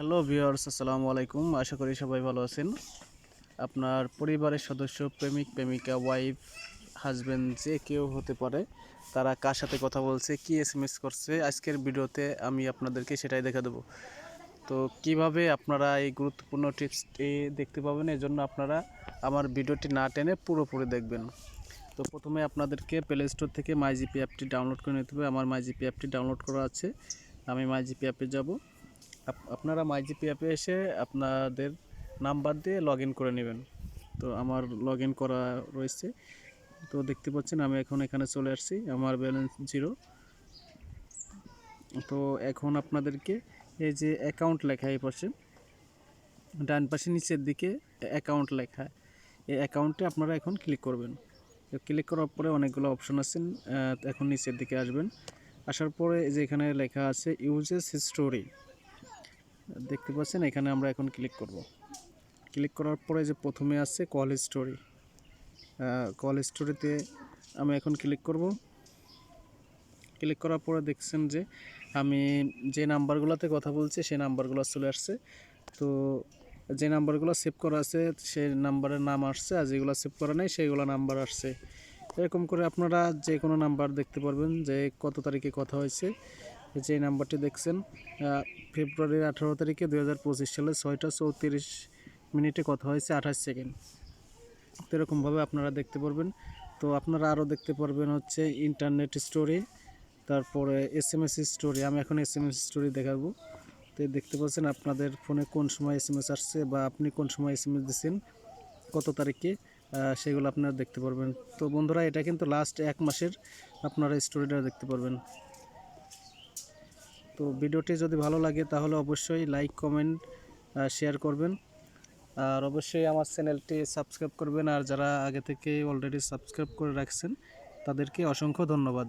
Hello viewers, আসসালামু আলাইকুম। আশা করি সবাই ভালো আছেন। আপনার পরিবারের সদস্য, প্রেমিক, প্রেমিকা ওয়াইফ হাজব্যান্ড যে কেউ হতে পারে, তারা কার সাথে কথা বলছে, কি এস করছে, আজকের ভিডিওতে আমি আপনাদেরকে সেটাই দেখা দেবো। তো কীভাবে আপনারা এই গুরুত্বপূর্ণ টিপসটি দেখতে পাবেন এই জন্য আপনারা আমার ভিডিওটি না টেনে পুরোপুরি দেখবেন। তো প্রথমে আপনাদেরকে প্লে স্টোর থেকে মাইজিপি অ্যাপটি ডাউনলোড করে নিতে হবে। আমার মাইজিপি অ্যাপটি ডাউনলোড করা আছে। আমি মাইজিপি অ্যাপে যাব। আপনারা মাইজিপি অ্যাপে এসে আপনাদের নাম্বার দিয়ে লগ করে নেবেন। তো আমার লগ করা রয়েছে। তো দেখতে পাচ্ছেন আমি এখন এখানে চলে আসছি, আমার ব্যালেন্স জিরো তো এখন আপনাদেরকে এই যে অ্যাকাউন্ট লেখা এই পাশে, ডান পাশে নিচের দিকে অ্যাকাউন্ট লেখা। এই অ্যাকাউন্টে আপনারা এখন ক্লিক করবেন। ক্লিক করার পরে অনেকগুলো অপশন আছেন এখন নিচের দিকে আসবেন। আসার পরে যে এখানে লেখা আছে ইউজেস হিস্টোরি দেখতে পাচ্ছেন, এখানে আমরা এখন ক্লিক করব। ক্লিক করার পরে যে প্রথমে আসছে কল স্টোরি কল স্টোরিতে আমি এখন ক্লিক করব। ক্লিক করার পরে দেখছেন যে আমি যে নাম্বারগুলোতে কথা বলছি, সেই নাম্বারগুলো চলে আসছে। তো যে নাম্বারগুলো সেভ করা আছে সেই নাম্বারের নাম আসছে আর যেগুলো সেভ করা নেই সেইগুলো নাম্বার আসছে। এরকম করে আপনারা যে কোনো নাম্বার দেখতে পারবেন যে কত তারিখে কথা হয়েছে। যে নাম্বারটি দেখছেন ফেব্রুয়ারির আঠারো তারিখে দু হাজার পঁচিশ সালে ছয়টা চৌত্রিশ মিনিটে কথা হয়েছে আঠাশ সেকেন্ড। এরকমভাবে আপনারা দেখতে পারবেন। তো আপনারা আরও দেখতে পারবেন হচ্ছে ইন্টারনেট স্টোরি, তারপরে এস এম এস স্টোরি। আমি এখন এস এম এস স্টোরি দেখাবো। তো দেখতে পাচ্ছেন আপনাদের ফোনে কোন সময় এস এম এস আসছে বা আপনি কোন সময় এস এম এস দিচ্ছেন, কত তারিখে সেগুলো আপনারা দেখতে পারবেন। তো বন্ধুরা, এটা কিন্তু লাস্ট এক মাসের আপনারা স্টোরিটা দেখতে পারবেন। তো ভিডিওটি যদি ভালো লাগে তাহলে অবশ্যই লাইক, কমেন্ট শেয়ার করবেন। আর অবশ্যই আমার চ্যানেলটি সাবস্ক্রাইব করবেন। আর যারা আগে থেকে অলরেডি সাবস্ক্রাইব করে রাখছেন, তাদেরকে অসংখ্য ধন্যবাদ।